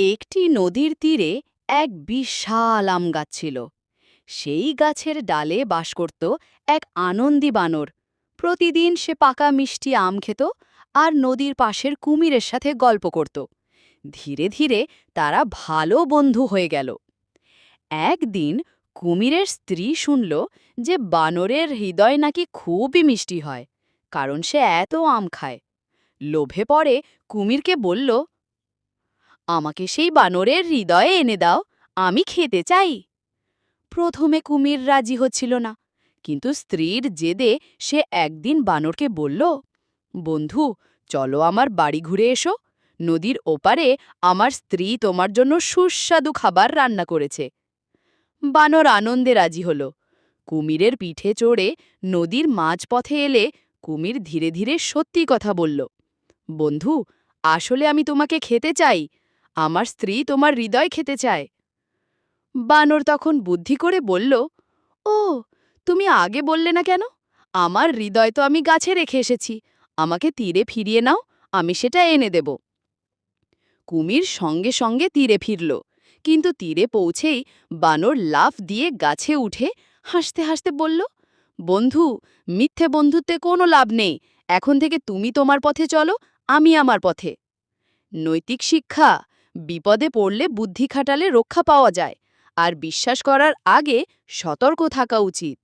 একটি নদীর তীরে এক বিশাল আম গাছ ছিল। সেই গাছের ডালে বাস করত এক আনন্দী বানর। প্রতিদিন সে পাকা মিষ্টি আম খেত আর নদীর পাশের কুমিরের সাথে গল্প করত। ধীরে ধীরে তারা ভালো বন্ধু হয়ে গেল। একদিন কুমিরের স্ত্রী শুনল যে বানরের হৃদয় নাকি খুবই মিষ্টি হয়, কারণ সে এত আম খায়। লোভে পড়ে কুমিরকে বলল আমাকে সেই বানরের হৃদয়ে এনে দাও, আমি খেতে চাই। প্রথমে কুমির রাজি হচ্ছিল না, কিন্তু স্ত্রীর জেদে সে একদিন বানরকে বলল, বন্ধু, চলো আমার বাড়ি ঘুরে এসো। নদীর ওপারে আমার স্ত্রী তোমার জন্য সুস্বাদু খাবার রান্না করেছে বানর আনন্দে রাজি হল। কুমিরের পিঠে চড়ে নদীর মাঝপথে এলে কুমির ধীরে ধীরে সত্যি কথা বলল, বন্ধু, আসলে আমি তোমাকে খেতে চাই। আমার স্ত্রী তোমার হৃদয় খেতে চায়। বানর তখন বুদ্ধি করে বলল, ও, তুমি আগে বললে না কেন? আমার হৃদয় তো আমি গাছে রেখে এসেছি। আমাকে তীরে ফিরিয়ে নাও, আমি সেটা এনে দেব কুমির সঙ্গে সঙ্গে তীরে ফিরল। কিন্তু তীরে পৌঁছেই বানর লাফ দিয়ে গাছে উঠে হাসতে হাসতে বলল, বন্ধু, মিথ্যে বন্ধুত্বে কোনো লাভ নেই। এখন থেকে তুমি তোমার পথে চলো, আমি আমার পথে। নৈতিক শিক্ষা বিপদে পড়লে বুদ্ধি খাটালে রক্ষা পাওয়া যায় আর বিশ্বাস করার আগে সতর্ক থাকা উচিত।